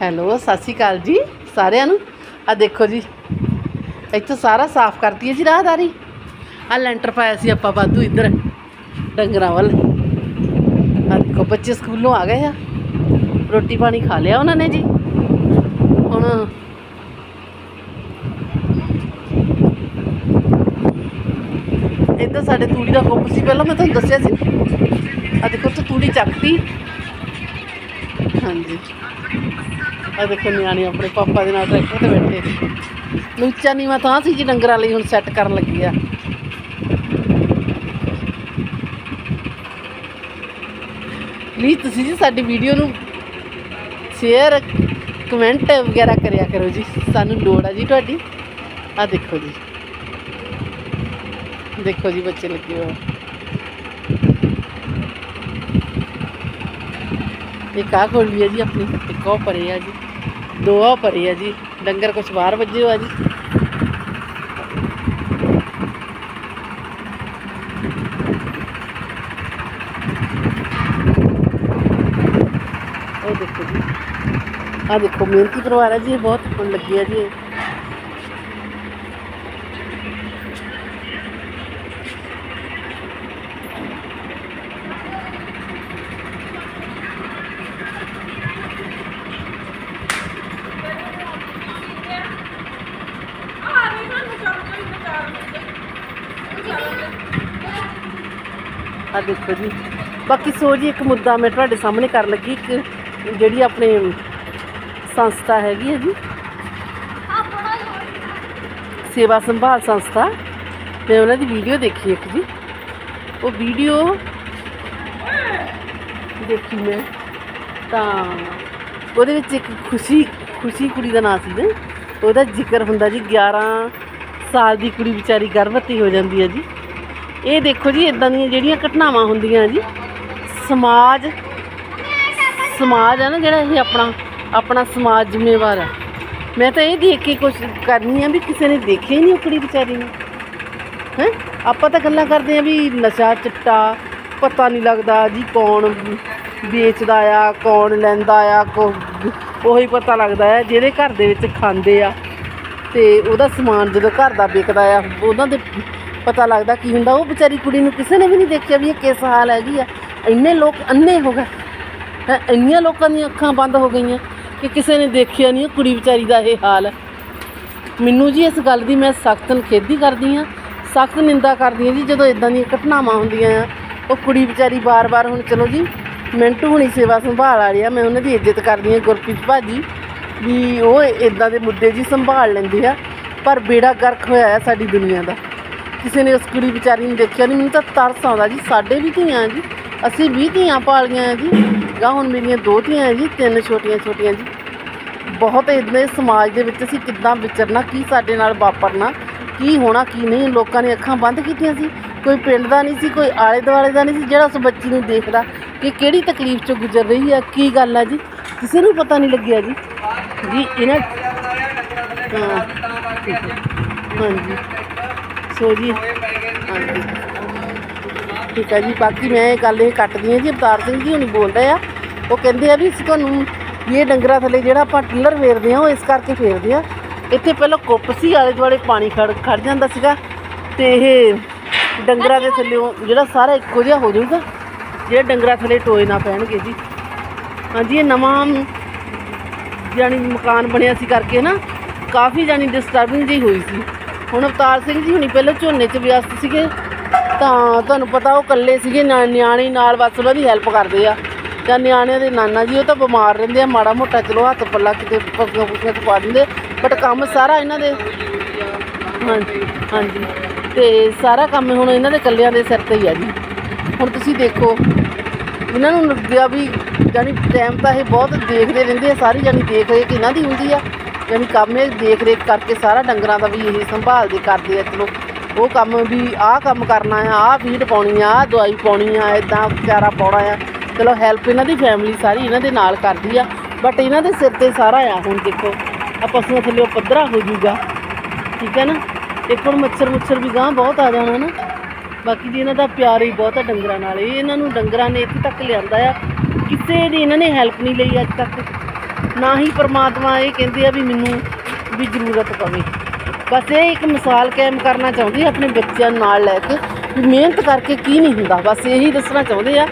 Hello, ਸਤਿ ਸ਼੍ਰੀ ਅਕਾਲ ਜੀ ਸਾਰਿਆਂ ਨੂੰ। ਆ ਦੇਖੋ ਜੀ, ਇੱਥੋਂ ਸਾਰਾ ਸਾਫ਼ ਕਰਤੀ ਹੈ ਜੀ ਰਾਹਦਾਰੀ। ਆ ਲੈਂਟਰ ਪਾਇਆ ਸੀ ਆਪਾਂ ਵਾਧੂ ਇੱਧਰ, ਡੰਗਰਾਂ ਵੱਲ। ਆ ਦੇਖੋ, ਬੱਚੇ ਸਕੂਲੋਂ ਆ ਗਏ ਆ। ਰੋਟੀ ਪਾਣੀ ਖਾ ਲਿਆ ਉਹਨਾਂ ਨੇ ਜੀ। ਹੁਣ ਇੱਧਰ ਸਾਡੇ ਤੂੜੀ ਦਾ ਕੁੱਪ ਸੀ, ਪਹਿਲਾਂ ਮੈਂ ਤੁਹਾਨੂੰ ਦੱਸਿਆ ਸੀ। ਆ ਦੇਖੋ, ਉੱਥੇ ਤੂੜੀ ਚੱਕਤੀ। ਹਾਂਜੀ। ਆ ਦੇਖੋ ਨਿਆਣੇ ਆਪਣੇ ਪਾਪਾ ਦੇ ਨਾਲ ਟਰੈਕਟਰ ਤੇ ਬੈਠੇ। ਨੇ ਉੱਚਾ ਨੀਵਾਂ ਤਾਂ ਸੀ ਜੀ ਡੰਗਰਾਂ ਲਈ ਹੁਣ ਸੈੱਟ ਕਰਨ ਲੱਗੀ ਆ। ਪਲੀਜ਼ ਤੁਸੀਂ ਜੀ ਸਾਡੀ ਵੀਡੀਓ ਨੂੰ ਸ਼ੇਅਰ ਕਮੈਂਟ ਵਗੈਰਾ ਕਰਿਆ ਕਰੋ ਜੀ। ਸਾਨੂੰ ਲੋੜ ਆ ਜੀ ਤੁਹਾਡੀ। ਆ ਦੇਖੋ ਜੀ। ਦੇਖੋ ਜੀ ਬੱਚੇ ਲੱਗੇ ਹੋਏ ਇਹ ਇੱਕ ਆਹ ਖੋਲੀ ਹੈ ਜੀ ਆਪਣੀ। ਇੱਕ ਉਹ ਪਰੇ ਆ ਜੀ। ਦੋ ਭਰੀ ਪਰੇ ਆ ਜੀ। ਡੰਗਰ ਕੁਛ ਬਾਹਰ ਵੱਜੇ ਹੋਆ ਜੀ। ਉਹ ਦੇਖੋ ਜੀ। ਆ ਦੇਖੋ, ਮਿਹਨਤੀ ਪਰਿਵਾਰ ਹੈ ਜੀ, ਇਹ ਬਹੁਤ ਹੁਣ ਲੱਗੀ ਹੈ ਜੀ ਆ, ਦੇਖੋ ਜੀ। ਬਾਕੀ ਸੋ ਜੀ, ਇੱਕ ਮੁੱਦਾ ਮੈਂ ਤੁਹਾਡੇ ਸਾਹਮਣੇ ਕਰ ਲੱਗੀ, ਇੱਕ ਜਿਹੜੀ ਆਪਣੇ ਸੰਸਥਾ ਹੈਗੀ ਹੈ ਜੀ। ਸੇਵਾ ਸੰਭਾਲ ਸੰਸਥਾ। ਮੈਂ ਉਹਨਾਂ ਦੀ ਵੀਡੀਓ ਦੇਖੀ ਇੱਕ ਜੀ। ਉਹ ਵੀਡੀਓ ਦੇਖੀ ਮੈਂ। ਤਾਂ ਉਹਦੇ ਵਿੱਚ ਇੱਕ ਖੁਸ਼ੀ ਖੁਸ਼ੀ ਕੁੜੀ ਦਾ ਨਾਂ ਸੀ ਨਾ। ਉਹਦਾ ਜ਼ਿਕਰ ਹੁੰਦਾ ਜੀ 11 ਸਾਲ ਦੀ ਕੁੜੀ ਵਿਚਾਰੀ ਗਰਭਵਤੀ ਹੋ ਜਾਂਦੀ ਹੈ ਜੀ। ਇਹ ਦੇਖੋ ਜੀ ਇਦਾਂ ਦੀਆਂ ਜਿਹੜੀਆਂ ਘਟਨਾਵਾਂ ਹੁੰਦੀਆਂ ਜੀ, ਸਮਾਜ ਸਮਾਜ ਹੈ ਨਾ ਜਿਹੜਾ ਇਹ ਆਪਣਾ ਆਪਣਾ ਸਮਾਜ ਜ਼ਿੰਮੇਵਾਰ ਆ। ਮੈਂ ਤਾਂ ਇਹ ਦੇਖ ਕੇ ਕੁਛ ਕਰਨੀ ਆ ਵੀ ਕਿਸੇ ਨੇ ਦੇਖਿਆ ਹੀ ਨਹੀਂ ਉਹ ਕੁੜੀ ਵਿਚਾਰੀ ਨੂੰ। ਹੈ? ਆਪਾਂ ਤਾਂ ਗੱਲਾਂ ਕਰਦੇ ਆ ਵੀ ਨਸ਼ਾ ਚਿੱਟਾ, ਪਤਾ ਨਹੀਂ ਲੱਗਦਾ ਜੀ ਕੌਣ ਵੇਚਦਾ ਆ, ਕੌਣ ਲੈਂਦਾ ਆ ਕੋ ਉਹੀ ਪਤਾ ਲੱਗਦਾ ਆ, ਜਿਹੜੇ ਘਰ ਦੇ ਵਿੱਚ ਖਾਂਦੇ ਆ। ਤੇ ਉਹਦਾ ਸਮਾਨ ਜਦੋਂ ਘਰ ਦਾ ਵਿਕਦਾ ਆ, ਉਹਨਾਂ ਦੇ ਪਤਾ ਲੱਗਦਾ ਕੀ ਹੁੰਦਾ, ਉਹ ਵਿਚਾਰੀ ਕੁੜੀ ਨੂੰ ਕਿਸੇ ਨੇ ਵੀ ਨਹੀਂ ਦੇਖਿਆ ਵੀ ਇਹ ਕਿਸ ਹਾਲ ਹੈਗੀ ਆ। ਇੰਨੇ ਲੋਕ ਅੰਨੇ ਹੋ ਗਏ। ਹੈਂ, ਇੰਨੀਆਂ ਲੋਕਾਂ ਦੀਆਂ ਅੱਖਾਂ ਬੰਦ ਹੋ ਗਈਆਂ ਕਿ ਕਿਸੇ ਨੇ ਦੇਖਿਆ ਨਹੀਂ ਉਹ ਕੁੜੀ ਵਿਚਾਰੀ ਦਾ ਇਹ ਹਾਲ। ਹੈ ਮੈਨੂੰ ਜੀ ਇਸ ਗੱਲ ਦੀ ਮੈਂ ਸਖਤ ਨਿਖੇਧੀ ਕਰਦੀ ਆ ਸਖਤ ਨਿੰਦਾ ਕਰਦੀ ਆ ਜੀ, ਜਦੋਂ ਇਦਾਂ ਦੀਆਂ ਘਟਨਾਵਾਂ ਹੁੰਦੀਆਂ ਆ, ਉਹ ਕੁੜੀ ਵਿਚਾਰੀ ਬਾਰ-ਬਾਰ ਹੁਣ ਚਲੋ ਜੀ, ਮਿੰਟੂ ਹੁਣੀ ਸੇਵਾ ਸੰਭਾਲ ਆ ਰਿਹਾ, ਮੈਂ ਉਹਨਾਂ ਦੀ ਇੱਜ਼ਤ ਕਰਦੀ ਆ ਗੁਰਪ੍ਰੀਤ ਭਾਜੀ, ਵੀ ਉਹ ਇਦਾਂ ਦੇ ਮੁੱਦੇ ਜੀ ਸੰਭਾਲ ਲੈਂਦੇ ਆ, ਪਰ ਬੇੜਾ ਗਰਕ ਹੋਇਆ ਹੈ ਸਾਡੀ ਦੁਨੀਆ ਦਾ। ਕਿਸੇ ਨੇ ਉਸ ਕੁੜੀ ਵਿਚਾਰੀ ਨੂੰ ਦੇਖਿਆ ਨਹੀਂ ਮੈਨੂੰ ਤਾਂ ਤਰਸ ਆਉਂਦਾ ਜੀ, ਸਾਡੇ ਵੀ ਧੀਆਂ ਜੀ, ਅਸੀਂ ਵੀ ਧੀਆਂ ਪਾਲੀਆਂ ਜੀ ਗਾ ਹੁਣ ਮੇਰੀਆਂ ਦੋ ਧੀਆਂ ਜੀ, ਤਿੰਨ ਛੋਟੀਆਂ ਛੋਟੀਆਂ ਜੀ। ਬਹੁਤ ਇਦਾਂ ਸਮਾਜ ਦੇ ਵਿੱਚ ਅਸੀਂ ਕਿੱਦਾਂ ਵਿਚਰਨਾ, ਕੀ ਸਾਡੇ ਨਾਲ ਵਾਪਰਨਾ, ਕੀ ਹੋਣਾ, ਕੀ ਨਹੀਂ, ਲੋਕਾਂ ਨੇ ਅੱਖਾਂ ਬੰਦ ਕੀਤੀਆਂ ਸੀ। ਕੋਈ ਪਿੰਡ ਦਾ ਨਹੀਂ ਸੀ, ਕੋਈ ਆਲੇ ਦੁਆਲੇ ਦਾ ਨਹੀਂ ਸੀ, ਜਿਹੜਾ ਉਸ ਬੱਚੀ ਨੂੰ ਦੇਖਦਾ ਕਿ ਕਿਹੜੀ ਤਕਲੀਫ ਚੋਂ ਗੁਜ਼ਰ ਰਹੀ ਹੈ ਕੀ ਗੱਲ ਹੈ ਜੀ। ਕਿਸੇ ਨੂੰ ਪਤਾ ਨਹੀਂ ਲੱਗਿਆ ਜੀ। ਜੀ, ਇਹਨਾਂ ਹਾਂਜੀ। ਸੋ ਜੀ। ਹਾਂਜੀ ਠੀਕ ਹੈ ਜੀ, ਬਾਕੀ ਮੈਂ ਇਹ ਗੱਲ ਇਹ ਕੱਟਦੀ ਹਾਂ ਜੀ, ਅਵਤਾਰ ਸਿੰਘ ਜੀ ਹੁਣੀ ਬੋਲਦੇ ਆ। ਉਹ ਕਹਿੰਦੇ ਆ ਵੀ ਅਸੀਂ ਤੁਹਾਨੂੰ ਇਹ ਡੰਗਰਾਂ ਥੱਲੇ ਜਿਹੜਾ ਆਪਾਂ ਟਿੱਲਰ ਫੇਰਦੇ ਆ ਉਹ ਇਸ ਕਰਕੇ ਫੇਰਦੇ ਆ ਇੱਥੇ ਪਹਿਲਾਂ ਕੁੱਪ ਸੀ, ਆਲੇ ਦੁਆਲੇ ਪਾਣੀ ਖੜ ਖੜ ਜਾਂਦਾ ਸੀਗਾ ਤੇ ਇਹ ਡੰਗਰਾਂ ਦੇ ਥੱਲੇੋਂ ਜਿਹੜਾ ਸਾਰਾ ਇੱਕੋ ਜਿਹਾ ਹੋ ਜਾਊਗਾ, ਜਿਹੜੇ ਡੰਗਰਾਂ ਥੱਲੇ ਟੋਏ ਨਾ ਪੈਣਗੇ ਜੀ। ਹਾਂਜੀ, ਇਹ ਨਵਾਂ ਜਾਣੀ ਮਕਾਨ ਬਣਿਆ ਸੀ ਕਰਕੇ ਨਾ, ਕਾਫੀ ਜਾਣੀ ਡਿਸਟਰਬਿੰਗ ਜੀ ਹੋਈ ਸੀ। ਹੁਣ ਅਵਤਾਰ ਸਿੰਘ ਜੀ ਹੁਣੀ ਪਹਿਲਾਂ ਝੋਨੇ 'ਚ ਵਿਅਸਤ ਸੀਗੇ, ਤਾਂ ਤੁਹਾਨੂੰ ਪਤਾ ਉਹ ਇਕੱਲੇ ਸੀਗੇ ਨਿਆ- ਨਿਆਣੇ ਨਾਲ ਬਸ ਉਹਨਾਂ ਦੀ ਹੈਲਪ ਕਰਦੇ ਆ। ਜਾਂ ਨਿਆਣਿਆਂ ਦੇ ਨਾਨਾ ਜੀ, ਉਹ ਤਾਂ ਬਿਮਾਰ ਰਹਿੰਦੇ ਆ, ਮਾੜਾ ਮੋਟਾ ਚਲੋ ਹੱਥ ਪੱਲਾ ਕਿਤੇ ਪੱਗਾਂ ਪੁੱਗਾਂ 'ਚ ਪਾ ਦਿੰਦੇ ਬਟ ਕੰਮ ਸਾਰਾ ਇਹਨਾਂ ਦੇ। ਹਾਂਜੀ ਹਾਂਜੀ। ਤੇ ਸਾਰਾ ਕੰਮ ਹੁਣ ਇਹਨਾਂ ਦੇ ਇਕੱਲਿਆਂ ਦੇ ਸਿਰ ਤੇ ਹੀ ਆ ਜੀ। ਹੁਣ ਤੁਸੀਂ ਦੇਖੋ, ਇਹਨਾਂ ਨੂੰ ਲੱਗਿਆ ਵੀ ਜਾਨੀ ਟਾਈਮ ਤਾਂ ਇਹ ਬਹੁਤ ਦੇਖਦੇ ਰਹਿੰਦੇ ਆ, ਸਾਰੀ ਜਾਨੀ ਦੇਖ ਰੇਖ ਇਹਨਾਂ ਦੀ ਹੁੰਦੀ ਆ। ਜਾਨੀ ਕੰਮ ਇਹ ਦੇਖ ਰੇਖ ਕਰਕੇ ਸਾਰਾ ਡੰਗਰਾਂ ਦਾ ਵੀ ਇਹ ਸੰਭਾਲਦੇ ਕਰਦੇ ਆ, ਚਲੋ। ਉਹ ਕੰਮ ਵੀ ਆਹ ਕੰਮ ਕਰਨਾ ਆ, ਆਹ ਫੀਡ ਪਾਉਣੀ ਆ, ਆਹ ਦਵਾਈ ਪਾਉਣੀ ਆ ਇਦਾਂ ਚਾਰਾ ਪਾਉਣਾ ਆ। ਚਲੋ ਹੈਲਪ ਇਹਨਾਂ ਦੀ ਫੈਮਿਲੀ ਸਾਰੀ ਇਹਨਾਂ ਦੇ ਨਾਲ ਕਰਦੀ ਆ ਬਟ ਇਹਨਾਂ ਦੇ ਸਿਰ ਤੇ ਸਾਰਾ ਆ ਹੁਣ ਦੇਖੋ। ਆ ਪਸ਼ੂਆਂ ਥੱਲੇ ਪੱਧਰਾ ਹੋ ਜੂਗਾ ਠੀਕ ਹੈ ਨਾ? ਇੱਕ ਹੁਣ ਮੱਛਰ ਮੁੱਛਰ ਵੀ ਗਾਂ ਬਹੁਤ ਆ ਜਾਣਾ ਨਾ ਬਾਕੀ ਜੀ ਇਹਨਾਂ ਦਾ ਪਿਆਰ ਹੀ ਬਹੁਤ ਆ ਡੰਗਰਾਂ ਨਾਲ। ਇਹ ਇਹਨਾਂ ਨੂੰ ਡੰਗਰਾਂ ਨੇ ਇੱਥੇ ਤੱਕ ਲਿਆਂਦਾ ਆ। ਕਿਸੇ ਦੀ ਇਹਨਾਂ ਨੇ ਹੈਲਪ ਨਹੀਂ ਲਈ ਅੱਜ ਤੱਕ। ਨਾ ਹੀ ਪਰਮਾਤਮਾ ਇਹ ਕਹਿੰਦੇ ਆ ਵੀ ਮੈਨੂੰ ਵੀ ਜ਼ਰੂਰਤ ਪਵੇ। ਬਸ ਇਹ ਇੱਕ ਮਿਸਾਲ ਕਾਇਮ ਕਰਨਾ ਚਾਹੁੰਦੀ ਆਪਣੇ ਬੱਚਿਆਂ ਨਾਲ ਲੈ ਕੇ ਵੀ ਮਿਹਨਤ ਕਰਕੇ ਕੀ ਨਹੀਂ ਹੁੰਦਾ। ਬਸ ਇਹੀ ਦੱਸਣਾ ਚਾਹੁੰਦੇ ਆ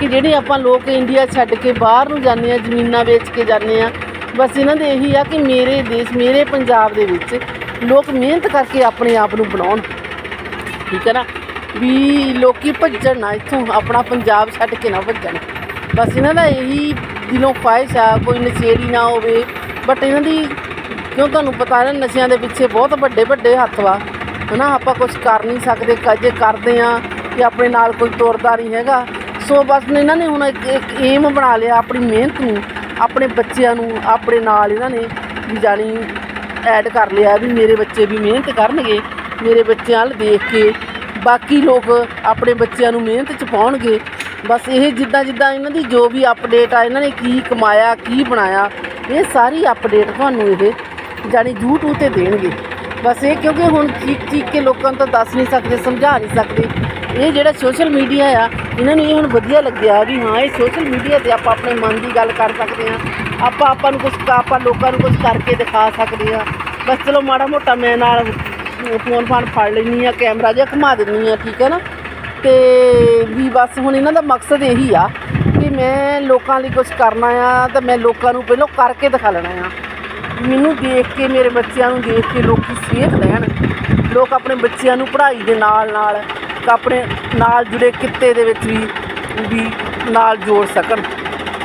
ਕਿ ਜਿਹੜੇ ਆਪਾਂ ਲੋਕ ਇੰਡੀਆ ਛੱਡ ਕੇ ਬਾਹਰ ਨੂੰ ਜਾਂਦੇ ਆ, ਜ਼ਮੀਨਾਂ ਵੇਚ ਕੇ ਜਾਂਦੇ ਆ, ਬਸ ਇਹਨਾਂ ਦੇ ਇਹੀ ਆ ਕਿ ਮੇਰੇ ਦੇਸ਼, ਮੇਰੇ ਪੰਜਾਬ ਦੇ ਵਿੱਚ ਲੋਕ ਮਿਹਨਤ ਕਰਕੇ ਆਪਣੇ ਆਪ ਨੂੰ ਬਣਾਉਣ। ਠੀਕ ਹੈ ਨਾ? ਵੀ ਲੋਕੀ ਭੱਜਣ ਨਾ ਇੱਥੋਂ, ਆਪਣਾ ਪੰਜਾਬ ਛੱਡ ਕੇ ਨਾ ਭੱਜਣ। ਬਸ ਇਹਨਾਂ ਦਾ ਇਹੀ ਦਿਲੋਂ ਖੁਆਇਸ਼ ਆ, ਕੋਈ ਨਸ਼ੇੜੀ ਨਾ ਹੋਵੇ। ਬਟ ਇਹਨਾਂ ਦੀ ਕਿਉਂ ਤੁਹਾਨੂੰ ਪਤਾ ਹੈ ਨਾ, ਨਸ਼ਿਆਂ ਦੇ ਪਿੱਛੇ ਬਹੁਤ ਵੱਡੇ ਵੱਡੇ ਹੱਥ ਵਾ। ਹਨਾ, ਆਪਾਂ ਕੁਝ ਕਰ ਨਹੀਂ ਸਕਦੇ, ਕ- ਜੇ ਕਰਦੇ ਆ ਕਿ ਆਪਣੇ ਨਾਲ ਕੋਈ ਤੁਰਦਾ ਨਹੀਂ ਹੈਗਾ। ਸੋ ਬਸ ਇਹਨਾਂ ਨੇ ਹੁਣ ਇੱਕ ਇੱਕ ਏਮ ਬਣਾ ਲਿਆ ਆਪਣੀ ਮਿਹਨਤ ਨੂੰ, ਆਪਣੇ ਬੱਚਿਆਂ ਨੂੰ, ਆਪਣੇ ਨਾਲ ਇਹਨਾਂ ਨੇ ਵੀ ਜਾਣੀ ਐਡ ਕਰ ਲਿਆ ਵੀ ਮੇਰੇ ਬੱਚੇ ਵੀ ਮਿਹਨਤ ਕਰਨਗੇ, ਮੇਰੇ ਬੱਚਿਆਂ ਵੱਲ ਦੇਖ ਕੇ। ਬਾਕੀ ਲੋਕ ਆਪਣੇ ਬੱਚਿਆਂ ਨੂੰ ਮਿਹਨਤ ਚ ਪਾਉਣਗੇ। ਬਸ ਇਹ ਜਿੱਦਾਂ ਜਿੱਦਾਂ ਇਹਨਾਂ ਦੀ ਜੋ ਵੀ ਅਪਡੇਟ ਆ, ਇਹਨਾਂ ਨੇ ਕੀ ਕਮਾਇਆ, ਕੀ ਬਣਾਇਆ, ਇਹ ਸਾਰੀ ਅਪਡੇਟ ਤੁਹਾਨੂੰ ਇਹ ਜਾਣੀ YouTube ਤੇ ਦੇਣਗੇ। ਬਸ ਇਹ ਕਿਉਂਕਿ ਹੁਣ ਚੀਕ ਚੀਕ ਕੇ ਲੋਕਾਂ ਨੂੰ ਤਾਂ ਦੱਸ ਨਹੀਂ ਸਕਦੇ, ਸਮਝਾ ਨਹੀਂ ਸਕਦੇ। ਇਹ ਜਿਹੜਾ ਸੋਸ਼ਲ ਮੀਡੀਆ ਆ, ਇਹਨਾਂ ਨੂੰ ਇਹ ਹੁਣ ਵਧੀਆ ਲੱਗਿਆ ਵੀ ਹਾਂ, ਇਹ ਸੋਸ਼ਲ ਮੀਡੀਆ ਤੇ ਆਪਾਂ ਆਪਣੇ ਮਨ ਦੀ ਗੱਲ ਕਰ ਸਕਦੇ ਆ ਆਪਾਂ ਆਪਾਂ ਨੂੰ ਕੁਝ ਆਪਾਂ ਲੋਕਾਂ ਨੂੰ ਕੁਝ ਕਰਕੇ ਦਿਖਾ ਸਕਦੇ ਆ ਬਸ ਚਲੋ ਮਾੜਾ ਮੋਟਾ ਮੈਂ ਨਾਲ ਫੋਨ ਫਾਨ ਫੜ ਲੈਣੀ ਆ ਕੈਮਰਾ ਜਿਹਾ ਘੁਮਾ ਦਿੰਨੀ ਆ ਠੀਕ ਹੈ ਨਾ? ਤੇ ਵੀ ਬਸ ਹੁਣ ਇਹਨਾਂ ਦਾ ਮਕਸਦ ਇਹੀ ਆ ਕਿ ਮੈਂ ਲੋਕਾਂ ਲਈ ਕੁਝ ਕਰਨਾ ਆ ਤਾਂ ਮੈਂ ਲੋਕਾਂ ਨੂੰ ਪਹਿਲਾਂ ਕਰਕੇ ਦਿਖਾ ਲੈਣਾ ਆ। ਮੈਨੂੰ ਦੇਖ ਕੇ, ਮੇਰੇ ਬੱਚਿਆਂ ਨੂੰ ਦੇਖ ਕੇ ਲੋਕੀ ਸਿੱਖ ਲੈਣ। ਲੋਕ ਆਪਣੇ ਬੱਚਿਆਂ ਨੂੰ ਪੜ੍ਹਾਈ ਦੇ ਨਾਲ ਨਾਲ ਆਪਣੇ ਨਾਲ ਜੁੜੇ ਕਿੱਤੇ ਦੇ ਵਿੱਚ ਵੀ ਵੀ ਨਾਲ ਜੋੜ ਸਕਣ।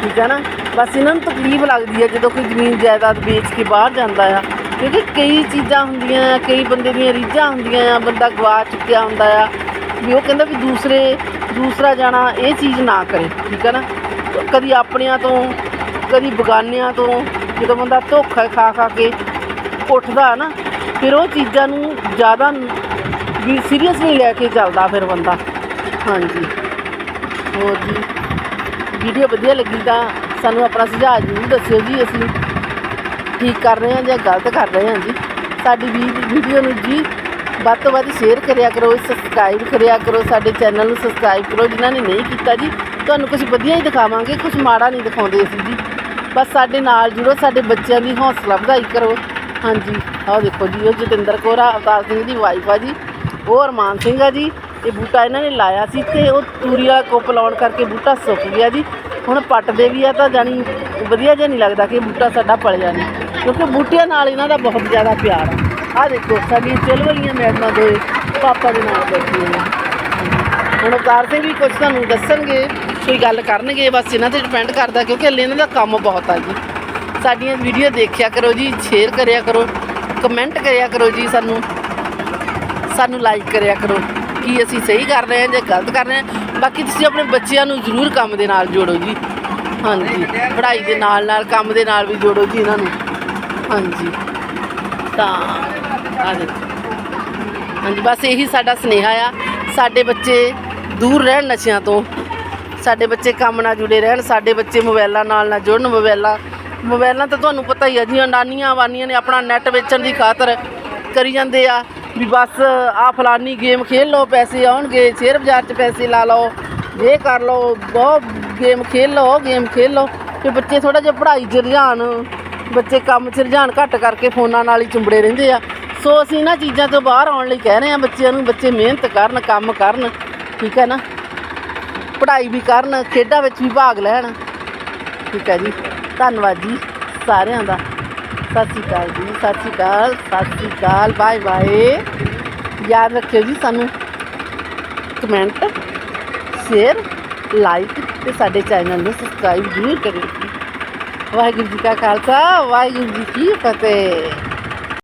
ਠੀਕ ਹੈ ਨਾ? ਬਸ ਇਹਨਾਂ ਨੂੰ ਤਕਲੀਫ ਲੱਗਦੀ ਹੈ ਜਦੋਂ ਕੋਈ ਜ਼ਮੀਨ ਜਾਇਦਾਦ ਵੇਚ ਕੇ ਬਾਹਰ ਜਾਂਦਾ ਆ। ਕਿਉਂਕਿ ਕਈ ਚੀਜ਼ਾਂ ਹੁੰਦੀਆਂ ਆ, ਕਈ ਬੰਦੇ ਦੀਆਂ ਰੀਝਾਂ ਹੁੰਦੀਆਂ ਆ, ਬੰਦਾ ਗਵਾ ਚੁੱਕਿਆ ਹੁੰਦਾ ਆ। ਵੀ ਉਹ ਕਹਿੰਦਾ ਵੀ ਦੂਸਰੇ ਦੂਸਰਾ ਜਾਣਾ ਇਹ ਚੀਜ਼ ਨਾ ਕਰੇ, ਠੀਕ ਹੈ ਨਾ? ਕਦੀ ਆਪਣਿਆਂ ਤੋਂ, ਕਦੀ ਬਗਾਨਿਆਂ ਤੋਂ, ਜਦੋਂ ਬੰਦਾ ਧੋਖਾ ਖਾ ਖਾ ਕੇ ਉੱਠਦਾ ਨਾ, ਫਿਰ ਉਹ ਚੀਜ਼ਾਂ ਨੂੰ ਜ਼ਿਆਦਾ ਵੀ ਸੀਰੀਅਸ ਨਹੀਂ ਲੈ ਕੇ ਚੱਲਦਾ ਫਿਰ ਬੰਦਾ। ਹਾਂਜੀ। ਹੋਰ ਜੀ ਵੀਡੀਓ ਵਧੀਆ ਲੱਗੀ ਤਾਂ ਸਾਨੂੰ ਆਪਣਾ ਸੁਝਾਅ ਜ਼ਰੂਰ ਦੱਸਿਓ ਜੀ ਅਸੀਂ। ਠੀਕ ਕਰ ਰਹੇ ਹਾਂ ਜਾਂ ਗਲਤ ਕਰ ਰਹੇ ਹਾਂ ਜੀ? ਸਾਡੀ ਵੀ ਵੀਡੀਓ ਨੂੰ ਜੀ ਵੱਧ ਤੋਂ ਵੱਧ ਸ਼ੇਅਰ ਕਰਿਆ ਕਰੋ ਸਬਸਕ੍ਰਾਈਬ ਕਰਿਆ ਕਰੋ ਸਾਡੇ ਚੈਨਲ ਨੂੰ ਸਬਸਕ੍ਰਾਈਬ ਕਰੋ, ਜਿਨ੍ਹਾਂ ਨੇ ਨਹੀਂ ਕੀਤਾ ਜੀ, ਤੁਹਾਨੂੰ ਕੁਝ ਵਧੀਆ ਹੀ ਦਿਖਾਵਾਂਗੇ ਕੁਝ ਮਾੜਾ ਨਹੀਂ ਦਿਖਾਉਂਦੇ ਅਸੀਂ ਜੀ। ਬਸ ਸਾਡੇ ਨਾਲ ਜੁੜੋ, ਸਾਡੇ ਬੱਚਿਆਂ ਦੀ ਹੌਸਲਾ ਵਧਾਈ ਕਰੋ। ਹਾਂਜੀ, ਆਹ ਦੇਖੋ ਜੀ, ਉਹ ਜਤਿੰਦਰ ਕੌਰ ਆ, ਅਵਤਾਰ ਸਿੰਘ ਦੀ ਵਾਈਫ ਆ ਜੀ, ਉਹ ਅਰਮਾਨ ਸਿੰਘ ਆ ਜੀ, ਇਹ ਬੂਟਾ ਇਹਨਾਂ ਨੇ ਲਾਇਆ ਸੀ ਤੇ ਉਹ ਤੂਰੀ ਵਾਲਾ ਕੁੱਪ ਲਾਉਣ ਕਰਕੇ ਬੂਟਾ ਸੁੱਕ ਗਿਆ ਜੀ। ਹੁਣ ਪੱਟਦੇ ਵੀ ਆ ਤਾਂ ਜਾਣੀ ਵਧੀਆ ਜਿਹਾ ਨਹੀਂ ਲੱਗਦਾ ਕਿ ਬੂਟਾ ਸਾਡਾ ਪਲਿਆ ਨਹੀਂ, ਕਿਉਂਕਿ ਬੂਟਿਆਂ ਨਾਲ ਇਹਨਾਂ ਦਾ ਬਹੁਤ ਜ਼ਿਆਦਾ ਪਿਆਰ ਆ। ਆਹ ਦੇਖੋ ਸਾਡੀ ਚੁੱਲ੍ਹ ਵਾਲੀਆਂ ਮੈਡਮਾਂ ਦੇ ਪਾਪਾ ਦੇ ਨਾਲ ਬੈਠੀਆਂ ਨੇ ਹੁਣ ਅਵਤਾਰ ਸਿੰਘ ਵੀ ਕੁਝ ਤੁਹਾਨੂੰ ਦੱਸਣਗੇ, ਕੋਈ ਗੱਲ ਕਰਨਗੇ, ਬਸ ਇਹਨਾਂ ਤੇ ਡਿਪੈਂਡ ਕਰਦਾ ਕਿਉਂਕਿ ਹਲੇ ਇਹਨਾਂ ਦਾ ਕੰਮ ਬਹੁਤ ਆ ਜੀ। ਸਾਡੀਆਂ ਵੀਡੀਓ ਦੇਖਿਆ ਕਰੋ ਜੀ ਸ਼ੇਅਰ ਕਰਿਆ ਕਰੋ ਕਮੈਂਟ ਕਰਿਆ ਕਰੋ ਜੀ ਸਾਨੂੰ। ਸਾਨੂੰ ਲਾਈਕ ਕਰਿਆ ਕਰੋ ਕੀ ਅਸੀਂ ਸਹੀ ਕਰ ਰਹੇ ਹਾਂ ਜਾਂ ਗਲਤ ਕਰ ਰਹੇ ਹਾਂ। ਬਾਕੀ ਤੁਸੀਂ ਆਪਣੇ ਬੱਚਿਆਂ ਨੂੰ ਜ਼ਰੂਰ ਕੰਮ ਦੇ ਨਾਲ ਜੋੜੋ ਜੀ। ਹਾਂਜੀ, ਪੜ੍ਹਾਈ ਦੇ ਨਾਲ ਨਾਲ, ਕੰਮ ਦੇ ਨਾਲ ਵੀ ਜੋੜੋ ਜੀ ਇਹਨਾਂ ਨੂੰ। ਹਾਂਜੀ। ਤਾਂ ਆ ਦੇਖੋ ਹਾਂਜੀ, ਬਸ ਇਹੀ ਸਾਡਾ ਸੁਨੇਹਾ ਆ। ਸਾਡੇ ਬੱਚੇ ਦੂਰ ਰਹਿਣ ਨਸ਼ਿਆਂ ਤੋਂ। ਸਾਡੇ ਬੱਚੇ ਕੰਮ ਨਾਲ ਜੁੜੇ ਰਹਿਣ, ਸਾਡੇ ਬੱਚੇ ਮੋਬਾਈਲਾਂ ਨਾਲ ਨਾ ਜੁੜਨ ਮੋਬਾਈਲਾਂ ਮੋਬਾਈਲਾਂ ਤਾਂ ਤੁਹਾਨੂੰ ਪਤਾ ਹੀ ਆ ਜੀ ਅੰਡਾਨੀਆਂ ਵਾਨੀਆਂ ਨੇ ਆਪਣਾ ਨੈਟ ਵੇਚਣ ਦੀ ਖਾਤਰ ਕਰੀ ਜਾਂਦੇ ਆ ਵੀ ਬਸ ਆ ਫਲਾਨੀ ਗੇਮ ਖੇਲ ਲਓ, ਪੈਸੇ ਆਉਣਗੇ ਸ਼ੇਅਰ ਬਾਜ਼ਾਰ 'ਚ ਪੈਸੇ ਲਾ ਲਓ, ਇਹ ਕਰ ਲਓ, ਬਹੁਤ ਗੇਮ ਖੇਲ ਲਓ, ਉਹ ਗੇਮ ਖੇਲ ਲਓ। ਤੇ ਬੱਚੇ ਥੋੜਾ ਜਿਹਾ ਪੜ੍ਹਾਈ 'ਚ ਰੁਝਾਨ, ਬੱਚੇ ਕੰਮ 'ਚ ਰੁਝਾਨ ਘੱਟ ਕਰਕੇ ਫੋਨਾਂ ਨਾਲ ਹੀ ਚੁੰਬੜੇ ਰਹਿੰਦੇ ਆ। ਸੋ ਅਸੀਂ ਇਹਨਾਂ ਚੀਜ਼ਾਂ ਤੋਂ ਬਾਹਰ ਆਉਣ ਲਈ ਕਹਿ ਰਹੇ ਹਾਂ, ਬੱਚਿਆਂ ਨੂੰ ਬੱਚੇ ਮਿਹਨਤ ਕਰਨ, ਕੰਮ ਕਰਨ, ਠੀਕ ਹੈ ਨਾ? ਪੜ੍ਹਾਈ ਵੀ ਕਰਨ, ਖੇਡਾਂ ਵਿੱਚ ਵੀ ਭਾਗ ਲੈਣ। ਠੀਕ ਹੈ ਜੀ। ਧੰਨਵਾਦ ਜੀ ਸਾਰਿਆਂ ਦਾ। ਸਤਿ ਸ਼੍ਰੀ ਅਕਾਲ ਜੀ, ਸਤਿ ਸ਼੍ਰੀ ਅਕਾਲ, ਸਤਿ ਸ਼੍ਰੀ ਅਕਾਲ, ਬਾਏ ਬਾਏ। ਯਾਦ ਰੱਖਿਓ ਜੀ ਸਾਨੂੰ। ਕਮੈਂਟ, ਸ਼ੇਅਰ, ਲਾਈਕ ਤੇ ਸਾਡੇ ਚੈਨਲ ਨੂੰ ਸਬਸਕ੍ਰਾਈਬ ਜ਼ਰੂਰ ਕਰਿਓ। ਵਾਹਿਗੁਰੂ ਜੀ ਕਾ ਖਾਲਸਾ, ਵਾਹਿਗੁਰੂ ਜੀ ਕੀ ਫਤਿਹ।